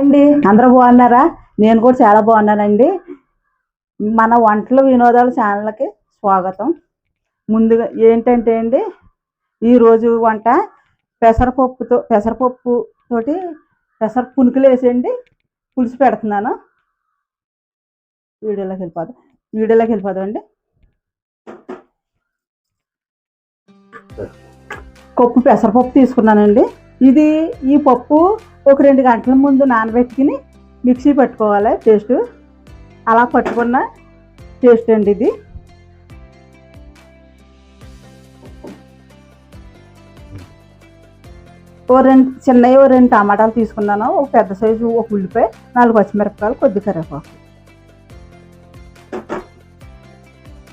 అండి అందరూ బాగున్నారా? నేను కూడా చాలా బాగున్నానండి. మన వంటలు వినోదాల ఛానల్కి స్వాగతం. ముందుగా ఏంటంటే అండి ఈరోజు వంట పెసరపప్పుతో పెసరపప్పు తోటి పెసర పునుకులు వేసేయండి. పులుసు పెడుతున్నాను. వీడియోలోకి వెళ్ళిపోదాం. వీడియోలోకి వెళ్ళిపోదామండి కప్పు పెసరపప్పు తీసుకున్నానండి. ఇది ఈ పప్పు ఒక రెండు గంటల ముందు నానబెట్టుకుని మిక్సీ పట్టుకోవాలి. పేస్ట్ అలా పట్టుకున్న పేస్ట్ అండి ఇది. ఓ రెండు చిన్నవి ఓ రెండు టమాటాలు తీసుకున్నాను. ఒక పెద్ద సైజు ఒక ఉల్లిపాయ నాలుగు పచ్చిమిరపకాయలు కొద్ది కరివేపాకు.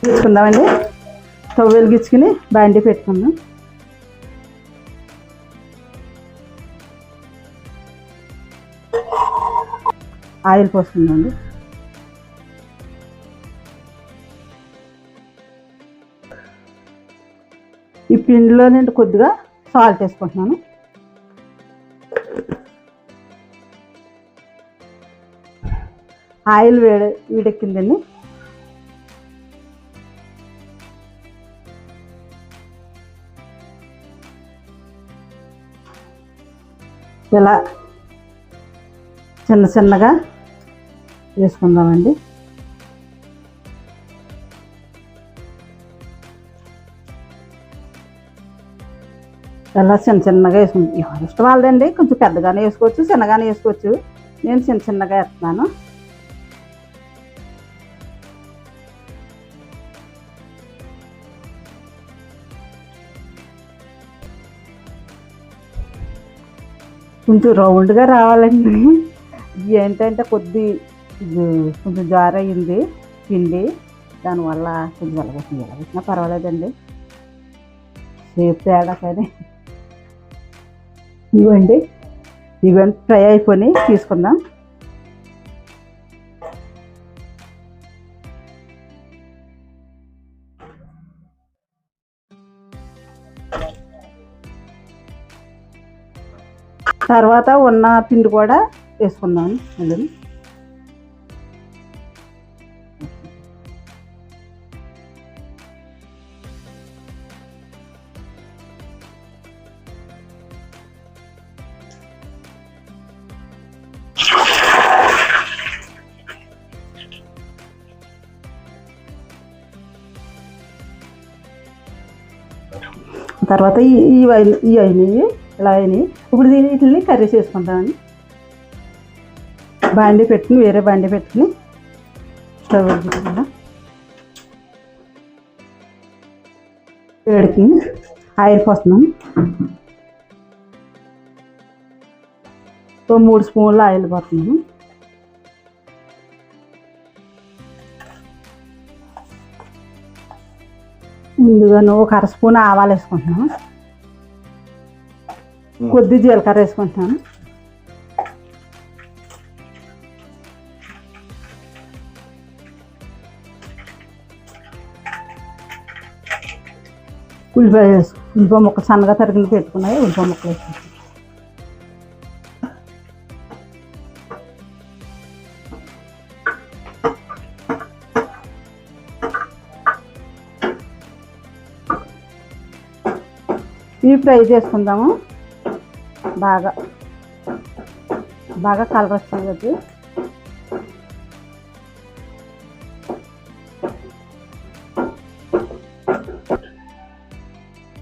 తీసుకుందామండి. స్టవ్ వెలిగించుకుని బండి పెట్టుకుందాం. ఆయిల్ పోస్తుందండి ఈ పిండిలో నుండి కొద్దిగా సాల్ట్ వేసుకుంటున్నాను. ఆయిల్ వేడ వీడెక్కిందండి. ఇలా చిన్న చిన్నగా వేసుకుందామండి. ఇలా చిన్న చిన్నగా వేసుకుంటాం. ఎవరి ఇష్టం వాళ్ళదండి. కొంచెం పెద్దగానే వేసుకోవచ్చు చిన్నగానే వేసుకోవచ్చు. నేను చిన్న చిన్నగా వేస్తున్నాను. కొంచెం రౌండ్గా రావాలండి. ఏంటంటే కొద్ది కొంచెం జార్ అయ్యింది పిండి దానివల్ల కొంచెం వెలగొచ్చింది వెలగొచ్చినా పర్వాలేదండి. సేపు తేడా కానీ. ఇవ్వండి. ఇవన్నీ ఫ్రై అయిపోయి తీసుకుందాం. తర్వాత ఉన్న పిండి కూడా వేసుకుందాం. మళ్ళీ తర్వాత ఈ ఆయిల్ ఈ అయినాయి ఇలా అయినాయి. ఇప్పుడు దీని వీటిని కర్రీ చేసుకుంటామని బాండి పెట్టుకుని వేరే బాండి పెట్టుకుని స్టవ్ వేడికి ఆయిల్ పోస్తున్నాం. ఓ మూడు స్పూన్ల ఆయిల్ పోతున్నాము ముందుగాను ఒక అర స్పూన్ ఆవాలు వేసుకుంటున్నాను. కొద్ది జీలకర్ర వేసుకుంటున్నాను. ఉల్లిపాయ ఉల్లిపాయ ముక్కలు సన్నగా తరిగిన పెట్టుకున్నాయి ఉల్లిపాయ ముక్కలు వేసుకుంటాను ఇవి ఫ్రై చేసుకుందాము. బాగా బాగా కలర్ వస్తుంది అది.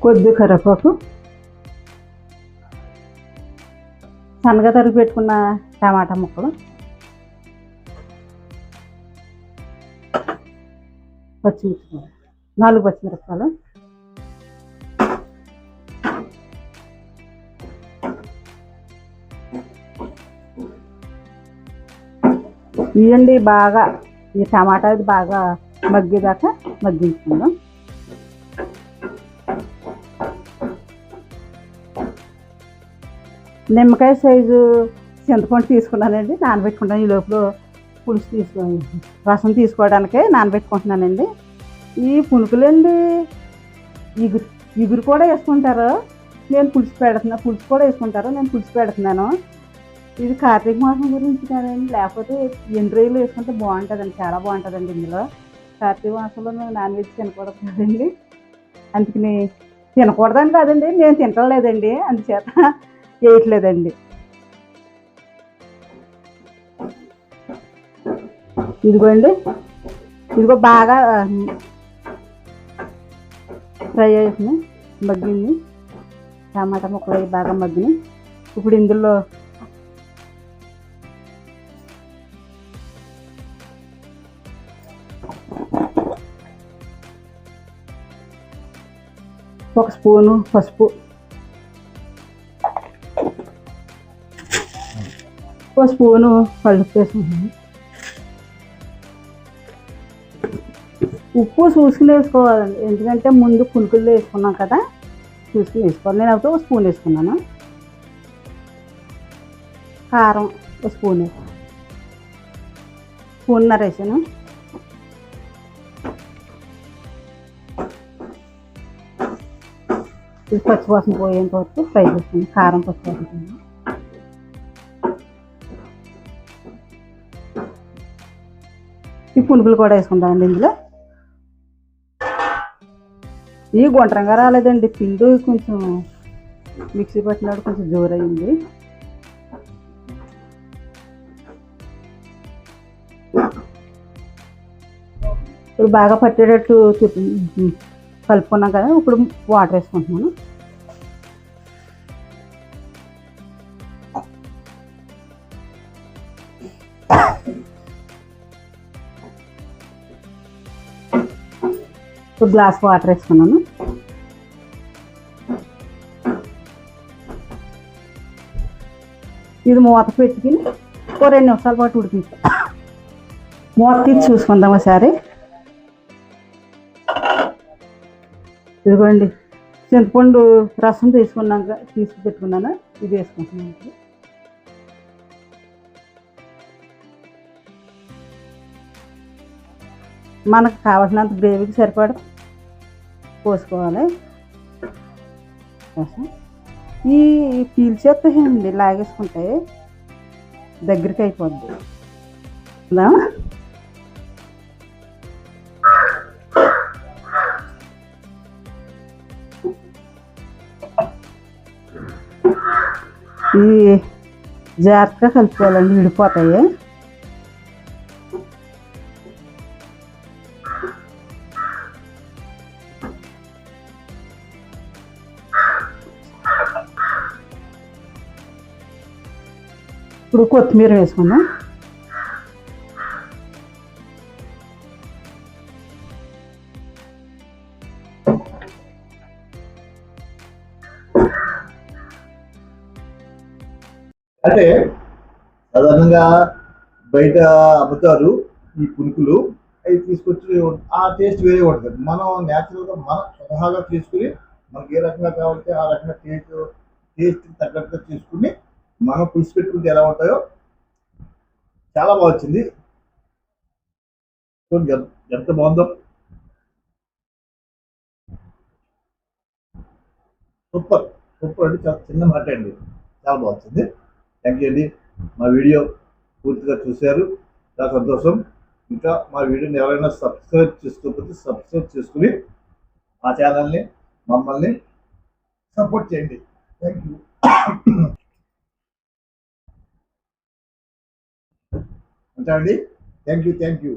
కొద్ది కరివేపాకు. సన్నగా తరిగి పెట్టుకున్న టమాటా ముక్కలు. పచ్చిమిరపకాయలు నాలుగు పచ్చిమిరపకాయలు. ఇవ్వండి బాగా. ఈ టమాటా ఇది బాగా మగ్గేదాకా మగ్గించుకుందాం. నిమ్మకాయ సైజు చింతపండు తీసుకున్నానండి. నానబెట్టుకుంటాను. ఈ లోపల పులుసు తీసుకో రసం తీసుకోవడానికే నానబెట్టుకుంటున్నానండి. ఈ పులుకులండి ఇగురు ఇగురు కూడా వేసుకుంటారు. నేను పులుసు పెడుతున్నా పులుసు కూడా వేసుకుంటారు. నేను పులుసు పెడుతున్నాను. ఇది కార్తీక మాసం గురించి కదండి లేకపోతే ఎన్ని రోజులు వేసుకుంటే బాగుంటుందండి చాలా బాగుంటుందండి ఇందులో. కార్తీక మాసంలో మేము నాన్ వెజ్ తినకూడదు కదండి. అందుకని తినకూడదని కాదండి నేను తింటలేదండి అందుచేత వేయట్లేదండి. ఇదిగోండి ఇదిగో బాగా ఫ్రై అయిపోయింది మగ్గింది. టమాటా ముక్కలు బాగా మగ్గినాయి. ఇప్పుడు ఇందులో ఒక స్పూను పసుపు. ఒక స్పూను కలుపు వేసుకుంటున్నాను ఉప్పు చూసుకుని వేసుకోవాలండి. ఎందుకంటే ముందు పులుకుల్లో వేసుకున్నాం కదా చూసుకుని వేసుకోవాలి. నేను అప్పుడు ఒక స్పూన్ వేసుకున్నాను. కారం ఒక స్పూన్ స్పూన్నర వేసాను. ఇది పచ్చివాసన పోయేంత వరకు ఫ్రై చేస్తాను. కారం పచ్చివాసన ఈ పునుగులు కూడా వేసుకుంటామండి ఇందులో. ఈ గుండ్రంగా రాలేదండి. పిండి కొంచెం మిక్సీ పట్టినప్పుడు కొంచెం జోరయ్యింది ఇప్పుడు బాగా పట్టేటట్టు తిప్పి- కలుపుకున్నాం కదా ఇప్పుడు వాటర్ వేసుకుంటున్నాను. ఇప్పుడు గ్లాస్ వాటర్ వేసుకున్నాను. ఇది మూత పెట్టుకుని ఓ రెండు నిమిషాల పాటు ఉడికి మూత తీసి చూసుకుందాం ఒకసారి. ఇదిగోండి చింతపండు రసం తీసుకున్నాక తీసి పెట్టుకున్నాను? ఇది వేసుకుంటున్నాను ఇప్పుడు. మనకు కావాల్సినంత గ్రేవీకి సరిపడ పోసుకోవాలి. రసం. ఈ పీల్చేస్తాయండి లాగేసుకుంటే దగ్గరికి అయిపోద్ది. ఈ జాగ్రత్తగా కలుపుకోవాలండి విడిపోతాయి ఇప్పుడు కొత్తిమీర వేసుకుందాం. అంటే సాధారణంగా బయట అమ్ముతారు ఈ పునుకులు అవి తీసుకొచ్చి ఆ టేస్ట్ వేరే ఉంటుంది. మనం న్యాచురల్గా మనం స్వతహాగా తీసుకుని మనకి ఏ రకంగా కావాలంటే ఆ రకంగా టేస్ట్ టేస్ట్ తగ్గట్టుగా తీసుకుని మనం పులుసు పెట్టుకుంటే ఎలా ఉంటాయో చాలా బాగా వచ్చింది. ఎంత- ఎంత బాగుందో. సూపర్ సూపర్ అంటే చాలా చిన్న మాట అండి. చాలా బాగా వచ్చింది. థ్యాంక్ యూ అండి. మా వీడియో పూర్తిగా చూశారు. చాలా సంతోషం. ఇంకా మా వీడియోని ఎవరైనా సబ్స్క్రైబ్ చేసుకోకపోతే సబ్స్క్రైబ్ చేసుకుని మా ఛానల్ని మమ్మల్ని సపోర్ట్ చేయండి. థ్యాంక్ యూ అండి? Thank you thank you